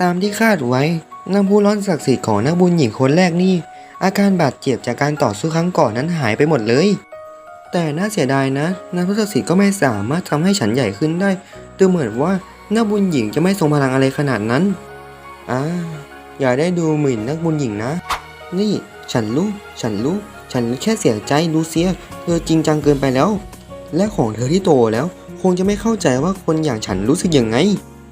ตามที่คาดไว้น้ำพุร้อนศักดิ์สิทธิ์ของนักบุญหญิงคนแรกนี่ อาการบาดเจ็บจากการต่อสู้ครั้งก่อนนั้นหายไปหมดเลย แต่น่าเสียดายนะน้ำพุศักดิ์สิทธิ์ก็ไม่สามารถทำให้ฉันใหญ่ขึ้นได้ดูเหมือนว่านักบุญหญิงจะไม่ทรงพลังอะไรขนาดนั้นอ่าอย่าได้ดูหมิ่นนักบุญหญิงนะ นี่ฉันรู้ฉันรู้ฉันแค่เสียใจลูเซีย เธอจริงจังเกินไปแล้ว และของเธอที่โตแล้ว คงจะไม่เข้าใจว่าคนอย่างฉันรู้สึกยังไง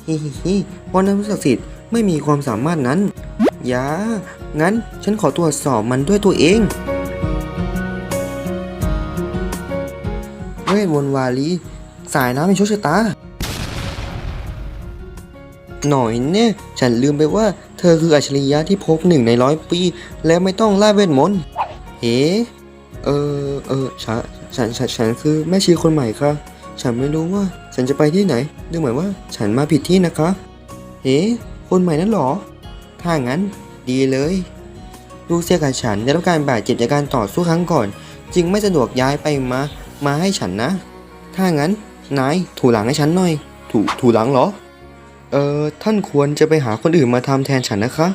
ฮิฮิฮิเพราะนั้ศักดิ์สิทธิ์ ไม่มีความสามารถนั้น อย่า งั้นฉันขอตรวจสอบมันด้วยตัวเอง เวทมนต์วาลี สายน้ำเป็นโชคชะตา หน่อยเนี่ยฉันลืมไปว่าเธอคืออัจฉริยะที่พบหนึ่งในร้อยปี และไม่ต้องล่าเวทมนต์เฮ้เออ เออฉันฉัน ฉัน ฉันคือแม่ชีคนใหม่ค่ะ ฉันไม่รู้ว่าฉันจะไปที่ไหน ดูเหมือนว่าฉันมาผิดที่นะคะ เฮ้ คนใหม่นั่นหรอ ถ้างั้นดีเลย ลูเซียกับฉันได้รับการบาดเจ็บจากการต่อสู้ครั้งก่อน จึงไม่สะดวกย้ายไปมา มาให้ฉันนะ ถ้างั้นนายถูหลังให้ฉันหน่อย ถูถูหลังเหรอ เอ่อท่านควรจะไปหาคนอื่นมาทำแทนฉันนะคะ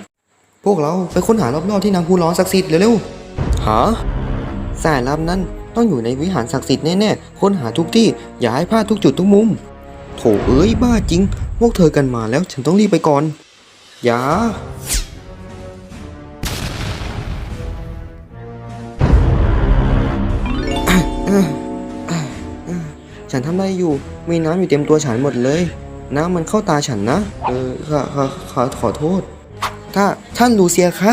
พวกเราไปค้นหารอบๆที่น้ำพุร้อนศักดิ์สิทธิ์เร็วๆ หาสายลับนั้นต้องอยู่ในวิหารศักดิ์สิทธิ์แน่ๆ ค้นหาทุกที่อย่าให้พลาดทุกจุดทุกมุม โถเอ้ยบ้าจริง พวกเธอกันมาแล้วฉันต้องรีบไปก่อน อย่าฉันทำได้อยู่ มีน้ำอยู่เต็มตัวฉันหมดเลย น้ำมันเข้าตาฉันนะ เออค่ะค่ะขอขอโทษ ถ้าท่านลูเซียคะ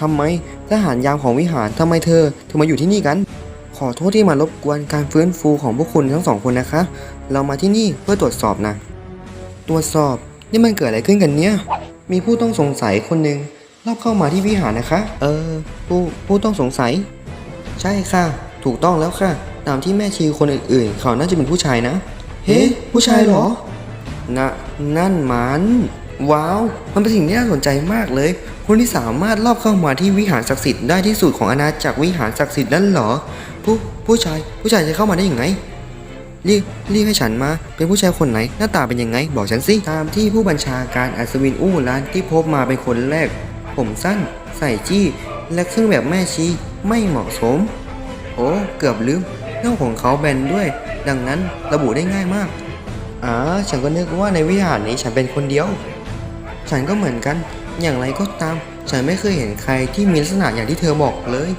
ทำไมทหารยามของวิหารทำไมเธอถึงมาอยู่ที่นี่กัน ขอโทษที่มารบกวนการฟื้นฟูของพวกคุณทั้งสองคนนะคะ เรามาที่นี่เพื่อตรวจสอบนะ ตรวจสอบนี่มันเกิดอะไรขึ้นกันเนี่ย มีผู้ต้องสงสัยคนหนึ่งรอบเข้ามาที่วิหารนะคะ เออ ผู้ผู้ต้องสงสัย ใช่ค่ะ ถูกต้องแล้วค่ะ ตามที่แม่ชีคนอื่นๆ เขาน่าจะเป็นผู้ชายนะ เฮ้ ผู้ชายเหรอนะนั่นมัน ว้าว มันเป็นสิ่งที่น่าสนใจมากเลย คนที่สามารถลอบเข้ามาที่วิหารศักดิ์สิทธิ์ได้ที่สุดของอาณาจักรวิหารศักดิ์สิทธิ์นั่นเหรอ ผู้ผู้ชาย ผู้ชายจะเข้ามาได้ยังไงเรียกเรียกให้ฉันมา เป็นผู้ชายคนไหน หน้าตาเป็นยังไง บอกฉันสิ ตามที่ผู้บัญชาการอัศวินอู้ร้านที่พบมาเป็นคนแรก ผมสั้น ใส่จี้ และเครื่องแบบแม่ชีไม่เหมาะสม โอ้ เกือบลืมหน้าของเขาแบนด้วย ดังนั้นระบุได้ง่ายมากอ่าฉันก็นึกว่าในวิหารนี้ฉันเป็นคนเดียว ฉันก็เหมือนกัน อย่างไรก็ตาม ฉันไม่เคยเห็นใครที่มีลักษณะอย่างที่เธอบอกเลย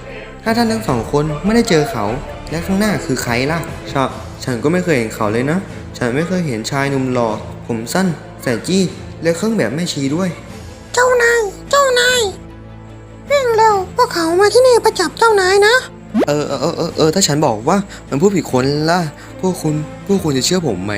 ถ้าท่านทั้งสองคนไม่ได้เจอเขา และข้างหน้าคือใครล่ะชะ ฉันก็ไม่เคยเห็นเขาเลยนะ ฉันไม่เคยเห็นชายหนุ่มหล่อ ผมสั้นใส่จี้ และเครื่องแบบแม่ชีด้วย เจ้านาย เจ้านายวิ่งเร็วพวกเขามาที่นี่ประจับเจ้านายนะ เออเออเออเออเออถ้าฉันบอกว่ามันพูดผิดคนล่ะ พวกคุณ พวกคุณจะเชื่อผมไหม